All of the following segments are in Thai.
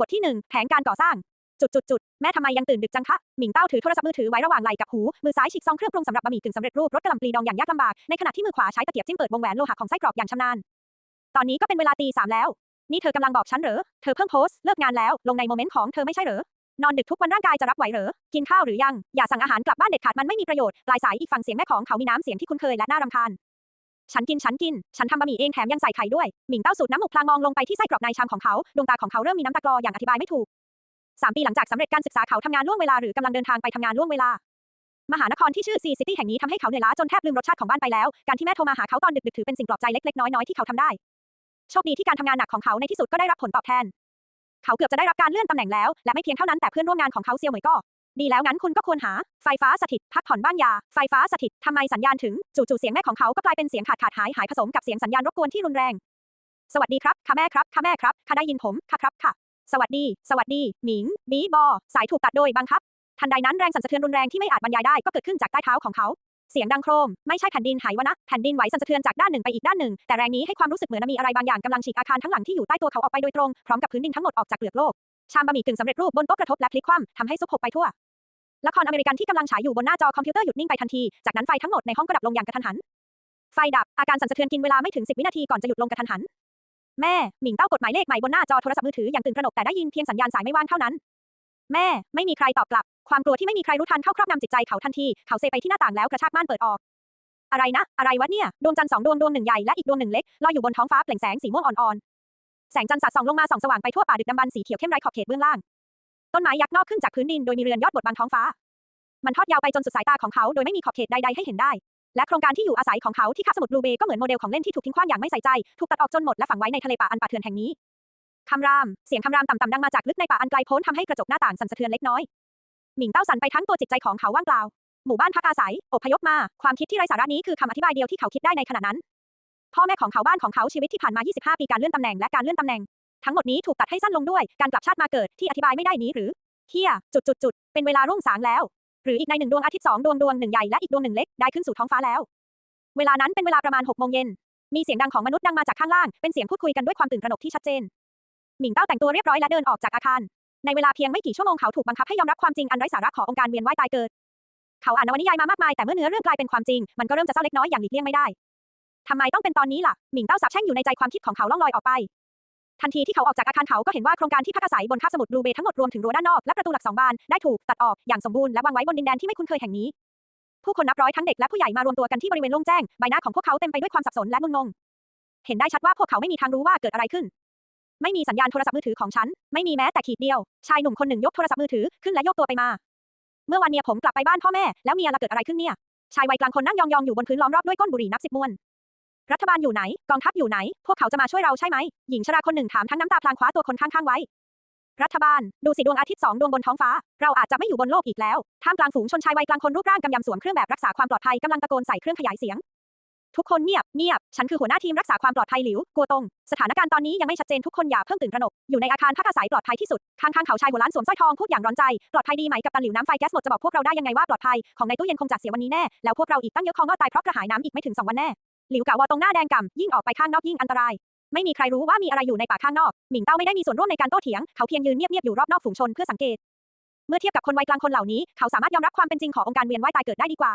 บทที่หนึ่งแผนการก่อสร้าง จุดจุดจุดแม่ทำไมยังตื่นดึกจังคะหมิงเต้าถือโทรศัพท์มือถือไว้ระหว่างไหล่กับหู มือซ้ายฉีกซองเครื่องปรุงสำหรับบะหมี่กึ่งสำเร็จรูปรสกะหล่ำปลีดองอย่างยากลำบาก ในขณะที่มือขวาใช้ตะเกียบจิ้มเปิดวงแหวนโลหะของไส้กรอกอย่างชำนาญ ตอนนี้ก็เป็นเวลาตีสามแล้ว นี่เธอกำลังบอกฉันเหรอ เธอเพิ่งโพสต์เลิกงานแล้ว ลงในโมเมนต์ของเธอไม่ใช่เหรอ นอนดึกทุกวันร่างกายจะรับไหวเหรอ กินข้าวหรือยัง อย่าสั่งอาหารกลับบ้านเด็ดขาดมันไม่มีประโยชน์ ปลายสายอีกฝั่งเสียงแม่ของเขามีน้ำเสียงที่คุ้นเคยและน่ารำคาญ ฉันกินฉันกิน ฉันทำบะหมี่เองแถมยังใส่ไข่ด้วย หมิงเต้าสูดน้ำหมูกพลางมองลงไปที่ไส้กรอกในชามของเขา ดวงตาของเขาเริ่มมีน้ำตากลออย่างอธิบายไม่ถูกสามปีหลังจากสำเร็จการศึกษาเขาทำงานล่วงเวลาหรือกำลังเดินทางไปทำงานล่วงเวลา มหานครที่ชื่อซีซิตี้แห่งนี้ทำให้เขาเหนื่อยล้าจนแทบลืมรสชาติของบ้านไปแล้ว การที่แม่โทรมาหาเขาตอนดึกๆถือเป็นสิ่งปลอบใจเล็กๆน้อยๆที่เขาทำได้ โชคดีที่การทำงานหนักของเขาในที่สุดก็ได้รับผลตอบแทน เขาเกือบจะได้รับการเลื่อนตำแหน่งแล้ว และไม่เพียงเท่านั้นแต่เพื่อนร่วมงานของเขาเซียวเหมยก็ ดีแล้วงั้นคุณก็ควรหา ไฟฟ้าสถิต พักผ่อนบ้างยา ไฟฟ้าสถิตทำไมสัญญาณถึง จู่ๆเสียงแม่ของเขาก็กลายเป็นเสียงขาดขาดหายหายผสมกับเสียงสัญญาณรบกวนที่รุนแรง สวัสดีครับ ค่ะแม่ครับ ค่ะแม่ครับ ค่ะได้ยินผม ค่ะครับ ค่ะ สวัสดี สวัสดี หมิง บีบอ สายถูกตัดโดยบังคับ ทันใดนั้นแรงสั่นสะเทือนรุนแรงที่ไม่อาจบรรยายได้ก็เกิดขึ้นจากใต้เท้าของเขาเสียงดังโครม ไม่ใช่แผ่นดินไหวนะ แผ่นดินไหวสั่นสะเทือนจากด้านหนึ่งไปอีกด้านหนึ่ง แต่แรงนี้ให้ความรู้สึกเหมือนมีอะไรบางอย่างกำลังฉีกอาคารทั้งหลังที่อยู่ใต้ตัวเขาออกไปโดยตรง พร้อมกับพื้นดินทั้งหมดออกจากเปลือกโลก ชามบะหมี่กึ่งสำเร็จรูปบนโต๊ะกระทบและพลิกคว่ำทำให้ซุปหกไปทั่ว ละครอเมริกันที่กำลังฉายอยู่บนหน้าจอคอมพิวเตอร์หยุดนิ่งไปทันที จากนั้นไฟทั้งหมดในห้องก็ดับลงอย่างกระทันหัน ไฟดับ อาการสั่นสะเทือนกินเวลาไม่ถึง 10 วินาทีก่อนจะหยุดลงกระทันหัน แม่ หมิงเต้ากดหมายเลขใหม่บนหน้าจอโทรศัพท์มือถืออย่างตื่นตระหนกแต่ได้ยินเพียงสัญญาณสายไม่ว่างเท่านั้น แม่ ไม่มีใครตอบกลับ ความกลัวที่ไม่มีใครรู้ทันเข้าครอบงำจิตใจเขาทันที เขาเซไปที่หน้าต่างแล้วกระชากม่านเปิดออก อะไรนะ อะไรวะเนี่ย ดวงจันทร์สองดวงดวงหนึ่งใหญ่และอีกดวงหนึ่งเล็กลอยอยู่บนท้องฟ้าเปล่งแสงสีม่วงอ่อนๆ แสงจันทร์สาดส่องลงมาส่องสว่างไปทั่วป่าดึกดำบรรพ์สีเขียวเข้มไร้ขอบเขตเบื้องล่าง ต้นไม้ยักษ์งอกขึ้นจากพื้นดินโดยมีเรือนยอดบดบังท้องฟ้า มันทอดยาวไปจนสุดสายตาของเขาโดยไม่มีขอบเขตใดๆให้เห็นได้ และโครงการที่อยู่อาศัยของเขาที่คาบสมุทรบลูเบย์ก็เหมือนโมเดลของเล่นที่ถูกทิ้งขว้างอย่างไม่ใส่ใจ ถูกตัดออกจนหมดและฝังไว้ในทะเลป่าอันป่าเถื่อนแห่งนี้คำราม เสียงคำรามต่ำๆดังมาจากลึกในป่าอันไกลโพ้นทำให้กระจกหน้าต่างสั่นสะเทือนเล็กน้อย หมิงเต้าสั่นไปทั้งตัวจิตใจของเขาว่างเปล่า หมู่บ้านพักอาศัย อพยพมา ความคิดที่ไร้สาระนี้คือคำอธิบายเดียวที่เขาคิดได้ในขณะนั้น พ่อแม่ของเขาบ้านของเขาชีวิตที่ผ่านมา 25 ปีการเลื่อนตำแหน่งและการเลื่อนตำแหน่ง ทั้งหมดนี้ถูกตัดให้สั้นลงด้วย การกลับชาติมาเกิดที่อธิบายไม่ได้นี้หรือเฮียจุดจุดจุดเป็นเวลารุ่งสางแล้ว หรืออีกในหนึ่งดวงอาทิตย์สองดวงดวงหนึ่งใหญ่และอีกดวงหนึ่งเล็กได้ขึ้นสู่ท้องฟ้าแล้ว เวลานั้นเป็นเวลาประมาณ6โมงเย็นมีเสียงดังของมนุษย์ดังมาจากข้างล่าง เป็นเสียงพูดคุยกันด้วยความตื่นตระหนกที่ชัดเจน หมิงเต้าแต่งตัวเรียบร้อยและเดินออกจากอาคาร ในเวลาเพียงไม่กี่ชั่วโมงเขาถูกบังคับให้ยอมรับความจริงอันไร้สาระขององค์การเวียนว่ายตายเกิด เขาอ่านนวนิยายมามากมายแต่เมื่อเนื้อเรื่องกลายเป็นความจริง มันก็เริ่มจะเศร้าเล็กน้อยอย่างหลีกเลี่ยงไม่ได้ทำไมต้องเป็นตอนนี้ล่ะ หมิงเต้าสับแช่งอยู่ในใจความคิดของเขาล่องลอยออกไป ทันทีที่เขาออกจากอาคารเขาก็เห็นว่าโครงการที่พักอาศัยบนคาบสมุทรบลูเบย์ทั้งหมดรวมถึงรั้วด้านนอกและประตูหลักสองบานได้ถูกตัดออกอย่างสมบูรณ์และวางไว้บนดินแดนที่ไม่คุ้นเคยแห่งนี้ ผู้คนนับร้อยทั้งเด็กและผู้ใหญ่มารวมตัวกันที่บริเวณโล่งแจ้งใบหน้าของพวกเขาเต็มไปด้วยความสับสนและงุนงง เห็นได้ชัดว่าพวกเขาไม่มีทางรู้ว่าเกิดอะไรขึ้น ไม่มีสัญญาณโทรศัพท์มือถือของฉัน ไม่มีแม้แต่ขีดเดียว ชายหนุ่มคนหนึ่งยกโทรศัพท์มือถือขึ้นและโยกตัวไปมา เมื่อวันเนี้ยผมกลับไปบ้านพ่อแม่แล้วเมียละเกิดอะไรขึ้นเนี่ยชายวัยกลางคนนั่งยองๆอยู่บนพื้นล้อมรอบด้วยก้นบุหรี่นับสิบมวน รัฐบาลอยู่ไหน กองทัพอยู่ไหน พวกเขาจะมาช่วยเราใช่ไหม หญิงชราคนหนึ่งถามทั้งน้ำตาพลางคว้าตัวคนข้างๆไว้ รัฐบาล ดูสิดวงอาทิตย์สองดวงบนท้องฟ้า เราอาจจะไม่อยู่บนโลกอีกแล้ว ท่ามกลางฝูงชนชายวัยกลางคนรูปร่างกำยำสวมเครื่องแบบรักษาความปลอดภัยกำลังตะโกนใส่เครื่องขยายเสียง ทุกคนเงียบ เงียบ ฉันคือหัวหน้าทีมรักษาความปลอดภัยหลิว กัวตง สถานการณ์ตอนนี้ยังไม่ชัดเจนทุกคนอย่าเพิ่งตื่นตระหนก อยู่ในอาคารพักอาศัยปลอดภัยที่สุด ข้างๆเขาชายหัวล้านสวมสร้อยทองพูดอย่างร้อนใจ ปลอดภัยดีไหมกับตันหลิวน้ำไฟแก๊สหมดจะบอกพวกเราได้ยังไงว่าปลอดภัย ของในตู้เย็นคงจะเสียวันนี้แน่ แล้วพวกเราอีกตั้งเยอะคงก็ตายเพราะกระหายน้ำอีกไม่ถึงสองวันแน่ หลิวกะวอตรงหน้าแดงก่ำยิ่งออกไปข้างนอกยิ่งอันตราย ไม่มีใครรู้ว่ามีอะไรอยู่ในป่าข้างนอก หมิงเต้าไม่ได้มีส่วนร่วมในการโต้เถียง เขาเพียงยืนเงียบๆอยู่รอบนอกฝูงชนเพื่อสังเกต เมื่อเทียบกับคนวัยกลางคนเหล่านี้ เขาสามารถยอมรับความเป็นจริงขององค์การเวียนว่ายตายเกิดได้ดีกว่า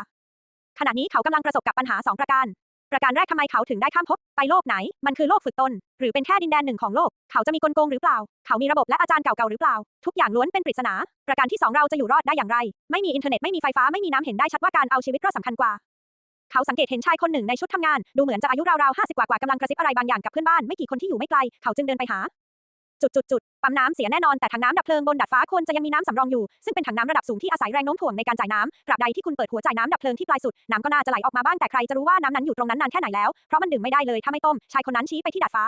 ขณะนี้เขากำลังประสบกับปัญหาสองประการ ประการแรกทำไมเขาถึงได้ข้ามภพไปโลกไหน มันคือโลกฝึกตน หรือเป็นแค่ดินแดนหนึ่งของโลก เขาจะมีกลโกงหรือเปล่า เขามีระบบและอาจารย์เก่าๆหรือเปล่า ทุกอย่างล้วนเป็นปริศนา ประการที่สองเราจะอยู่รอดได้อย่างไร ไม่มีอินเทอร์เน็ตไม่มีไฟฟ้าไม่มีน้ำเห็นได้ชัดว่าการเอาชีวิตรอดสำคัญกว่า เขาสังเกตเห็นชายคนหนึ่งในชุดทำงาน ดูเหมือนจะอายุราวๆห้าสิบกว่ากำลังกระซิบอะไรบางอย่างกับเพื่อนบ้านไม่กี่คนที่อยู่ไม่ไกล เขาจึงเดินไปหา จุดจุดจุดปั๊มน้ำเสียแน่นอนแต่ถังน้ำดับเพลิงบนดาดฟ้าควรจะยังมีน้ำสำรองอยู่ ซึ่งเป็นถังน้ำระดับสูงที่อาศัยแรงโน้มถ่วงในการจ่ายน้ำตราบใดที่คุณเปิดหัวจ่ายน้ำดับเพลิงที่ปลายสุดน้ำก็น่าจะไหลออกมาบ้างแต่ใครจะรู้ว่าน้ำนั้นอยู่ตรงนั้นนานแค่ไหนแล้วเพราะมันดื่มไม่ได้เลยถ้าไม่ต้มชายคนนั้นชี้ไปที่ดาดฟ้า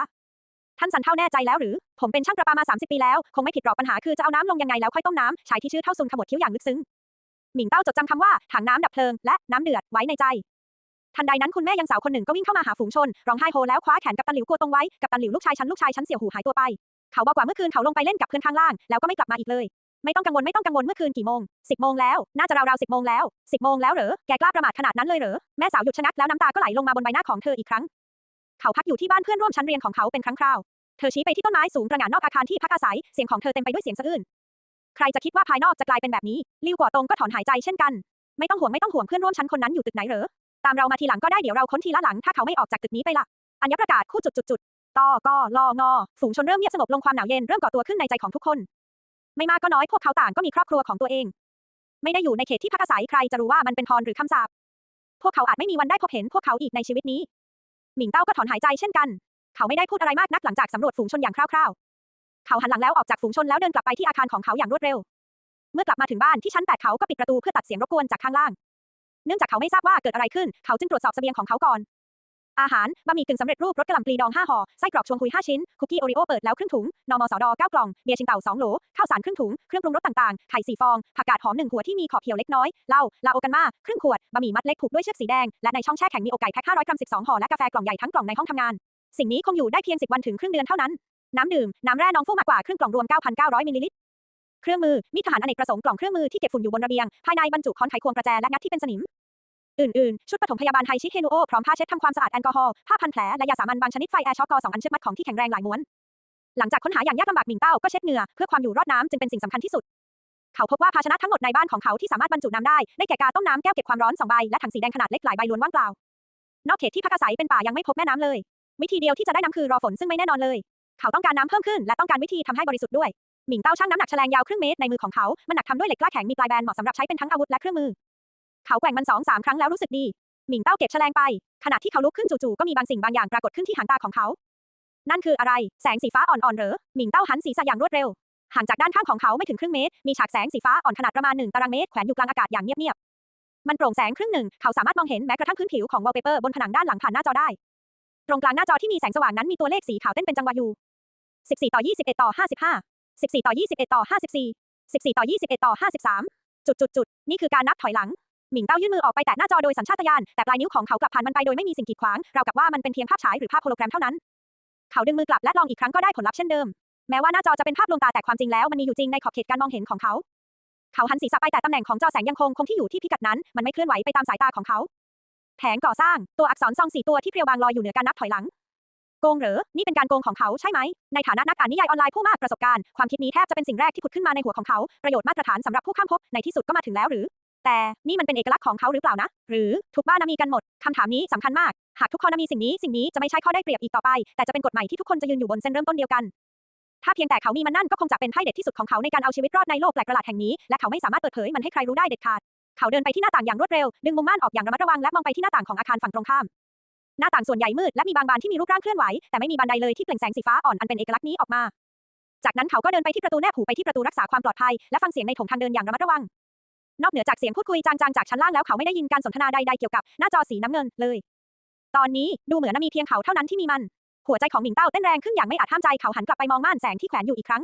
ท่านสันเท่าแน่ใจแล้วหรือ ผมเป็นช่างประปามา 30 ปีแล้ว คงไม่ผิดหรอกปัญหาคือจะเอาน้ำลงยังไงแล้วค่อยต้มน้ำชายที่ชื่อเท่าซุนขมวดคิ้วอย่างลึกซึ้ง หมิงเต้าจดจำคำว่าถังน้ำดับเพลิงและน้ำเดือดไว้ในใจ ทันใดนั้นคุณแม่ยังสาวคนหนึ่งก็วิ่งเข้ามาหาฝูงชน ร้องไห้โฮแล้วคว้าแขนกับตันหลิวกัวตรงไว้ กับตันหลิวลูกชายฉันลูกชายฉันเสี่ยวหูหายตัวไป เขาบอกว่าเมื่อคืนเขาลงไปเล่นกับเพื่อนข้างล่าง แล้วก็ไม่กลับมาอีกเลย ไม่ต้องกังวลไม่ต้องกังวลเมื่อคืนกี่โมงสิบโมงแล้ว น่าจะราวๆสิบโมงแล้วสิบโมงแล้วเหรอ แกกล้าประมาทขนาดนั้นเลยเหรอ แม่สาวหยุดชะงักแล้วน้ำตาก็ไหลลงมาบนใบหน้าของเธออีกครั้ง เขาพักอยู่ที่บ้านเพื่อนร่วมชั้นเรียนของเขาเป็นครั้งคราว เธอชี้ไปที่ต้นไม้สูงประหง่านนอกอาคารที่พักอาศัย เสียงของเธอเต็มไปด้วยเสียงสะอื้น ใครจะคิดว่าภายนอกจะกลายเป็นแบบนี้ ลิวกัวตงก็ถอนหายใจเช่นกัน ไม่ต้องห่วงไม่ต้องห่วงเพื่อนร่วมชั้นคนนั้นอยู่ตึกไหนเหรอ ตามเรามาทีหลังก็ได้เดี๋ยวเราค้นทีละหลังถ้าเขาไม่ออกจากตึกนี้ไปละอัญญประกาศคู่จุดจุดจุดตอก็ลองอฝูงชนเริ่มเงียบสงบลงความหนาวเย็นเริ่มก่อตัวขึ้นในใจของทุกคน ไม่มากก็น้อยพวกเขาต่างก็มีครอบครัวของตัวเอง ไม่ได้อยู่ในเขตที่พักอาศัยใครจะรู้ว่ามันเป็นพรหรือคำสาปพวกเขาอาจไม่มีวันได้พบเห็นพวกเขาอีกในชีวิตนี้ หมิงเต้าก็ถอนหายใจเช่นกัน เขาไม่ได้พูดอะไรมากนักหลังจากสำรวจฝูงชนอย่างคร่าวๆ เขาหันหลังแล้วออกจากฝูงชนแล้วเดินกลับไปที่อาคารของเขาอย่างรวดเร็ว เมื่อกลับมาถึงบ้านที่ชั้นแปดเขาก็ปิดประตูเพื่อตัดเสียงรบกวนจากข้างล่าง เนื่องจากเขาไม่ทราบว่าเกิดอะไรขึ้น เขาจึงตรวจสอบเสบียงของเขาก่อน อาหาร บะหมี่กึ่งสำเร็จรูปรสกะหล่ำปลีดอง5ห่อ ไส้กรอกชวงคุย 5 ชิ้น คุกกี้โอริโอเปิดแล้วครึ่งถุง นมสด9กล่อง เบียร์ชิงเต่า 2 โหล ข้าวสารครึ่งถุง เครื่องปรุงรสต่างๆ ไข่4ฟอง ผักกาดหอม1หัวที่มีขอบเหี่ยวเล็กน้อย เหล้า ลาโอกันมา ครึ่งขวด บะหมี่มัดเล็กผูกด้วยเชือกสีแดง และในช่องแช่แข็งมีอกไก่แพ็ค500กรัม12ห่อและกาแฟกล่องใหญ่ทั้งกล่องในห้องทำงาน สิ่งนี้คงอยู่ได้เพียง10วันถึงครึ่งเดือนเท่านั้น น้ำดื่ม น้ำแร่น้องฟูมากกว่าครึ่งกล่องรวม9,900มิลลิลิตร เครื่องมือ มีดทหารอเนกประสงค์กล่องเครื่องมือที่เก็บฝุ่นอยู่บนระเบียง ภายในบรรจุค้อนไขควงประแจและงัดที่เป็นสนิม อื่นๆ ชุดปฐมพยาบาลไฮชิเฮนูโอพร้อมผ้าเช็ดทำความสะอาดแอลกอฮอล์ ผ้าพันแผล และยาสามัญบางชนิดไฟแอร์ช็อกกอสองอันเชือกมัดของที่แข็งแรงหลายม้วน หลังจากค้นหาอย่างยากลำบากหมิงเต้าก็เช็ดเหงื่อเพื่อความอยู่รอดน้ำจึงเป็นสิ่งสำคัญที่สุด เขาพบว่าภาชนะทั้งหมดในบ้านของเขาที่สามารถบรรจุน้ำได้ได้แก่กาต้มน้ำแก้วเก็บความร้อนสองใบและถังสีแดงขนาดเล็กหลายใบล้วนว่างเปล่านอกเขตที่พักอาศัยเป็นป่ายังไม่พบแม่น้ำเลย วิธีเดียวที่จะได้น้ำคือรอฝนซึ่งไม่แน่นอนเลย เขาต้องการน้ำเพิ่มขึ้นและต้องการวิธีทำให้บริสุทธิ์ด้วย หมิงเต้าชั่งน้ำหนักแฉลงยาวครึ่งเมตรในมือของเขา มันหนักทำด้วยเหล็กกล้าแข็งมีปลายแบนเหมาะสำหรับใช้เป็นทั้งอาวุธและเครื่องมือ เขาแกว่งมันสองสามครั้งแล้วรู้สึกดี หมิงเต้าเก็บแฉลงไป ขณะที่เขาลุกขึ้นจู่ๆก็มีบางสิ่งบางอย่างปรากฏขึ้นที่หางตาของเขา นั่นคืออะไร แสงสีฟ้าอ่อนๆเหรอ หมิงเต้าหันศีรษะอย่างรวดเร็ว ห่างจากด้านข้างของเขาไม่ถึงครึ่งเมตร มีฉากแสงสีฟ้าอ่อนขนาดประมาณหนึ่งตารางเมตรแขวนอยู่กลางอากาศอย่างเงียบๆ มันโปร่งแสงครึ่งหนึ่ง เขาสามารถมองเห็นแม้กระทั่งพื้นผิวของวอลเปเปอร์บนผนังด้านหลังผ่านหน้าจอได้ ตรงกลางหน้าจอที่มีแสงสว่างนั้นมีตัวเลขสีขาวเต้นเป็นจังหวะอยู่14ต่อ21ต่อ55 14 ต่อ 21 ต่อ 54 14 ต่อ 21 ต่อ 53 จุดจุดจุดนี่คือการนับถอยหลัง หมิงเต้ายื่นมือออกไปแตะหน้าจอโดยสัญชาตญาณ แต่ปลายนิ้วของเขากลับผ่านมันไปโดยไม่มีสิ่งกีดขวาง เราวกับว่ามันเป็นเพียงภาพฉายหรือภาพโฮโลแกรมเท่านั้น เขาดึงมือกลับและลองอีกครั้งก็ได้ผลลัพธ์เช่นเดิม แม้ว่าหน้าจอจะเป็นภาพลวงตาแต่ความจริงแล้วมันมีอยู่จริงในขอบเขตการมองเห็นของเขา เขาหันศีรษะไปแต่ตำแหน่งของจอแสงยังคงคงที่อยู่ที่พิกัดนั้น มันไม่เคลื่อนไหวไปตามสายตาของเขา แผงก่อสร้าง ตัวอักษรซองสีตัวที่เพรียวบางลอยอยู่เหนือการนับถอยหลัง โกงเหรอ นี่เป็นการโกงของเขาใช่ไหม ในฐานะนักอ่านนิยายออนไลน์ผู้มากประสบการณ์ ความคิดนี้แทบจะเป็นสิ่งแรกที่ผุดขึ้นมาในหัวของเขา ประโยชน์มาตรฐานสำหรับผู้ข้ามภพในที่สุดก็มาถึงแล้วหรือ แต่นี่มันเป็นเอกลักษณ์ของเขาหรือเปล่านะ หรือทุกบ้านน่ะมีกันหมด คำถามนี้สำคัญมาก หากทุกคนมีสิ่งนี้ สิ่งนี้จะไม่ใช่ข้อได้เปรียบอีกต่อไป แต่จะเป็นกฎใหม่ที่ทุกคนจะยืนอยู่บนเส้นเริ่มต้นเดียวกันถ้าเพียงแต่เขามีมันนั่นก็คงจะเป็นไพ่เด็ดที่สุดของเขาในการเอาชีวิตรอดในโลกแปลกประหลาดแห่งนี้ และเขาไม่สามารถเปิดเผยมันให้ใครรู้ได้เด็ดขาด เขาเดินไปที่หน้าต่างอย่างรวดเร็ว ดึงมุมม่านออกอย่างระมัดระวังและมองไปที่หน้าต่างของอาคารฝั่งตรงข้าม หน้าต่างส่วนใหญ่มืดและมีบางบานที่มีรูปร่างเคลื่อนไหว แต่ไม่มีบานใดเลยที่เปล่งแสงสีฟ้าอ่อนอันเป็นเอกลักษณ์นี้ออกมา จากนั้นเขาก็เดินไปที่ประตูแนบหูไปที่ประตูรักษาความปลอดภัยและฟังเสียงในถงทางเดินอย่างระมัดระวัง นอกเหนือจากเสียงพูดคุยจางๆจากชั้นล่างแล้วเขาไม่ได้ยินการสนทนาใดๆเกี่ยวกับหน้าจอสีน้ำเงินเลย ตอนนี้ดูเหมือนมีเพียงเขาเท่านั้นที่มีมัน หัวใจของหมิงเต้าเต้นแรงขึ้นอย่างไม่อาจห้ามใจเขาหันกลับไปมองม่านแสงที่แขวนอยู่อีกครั้ง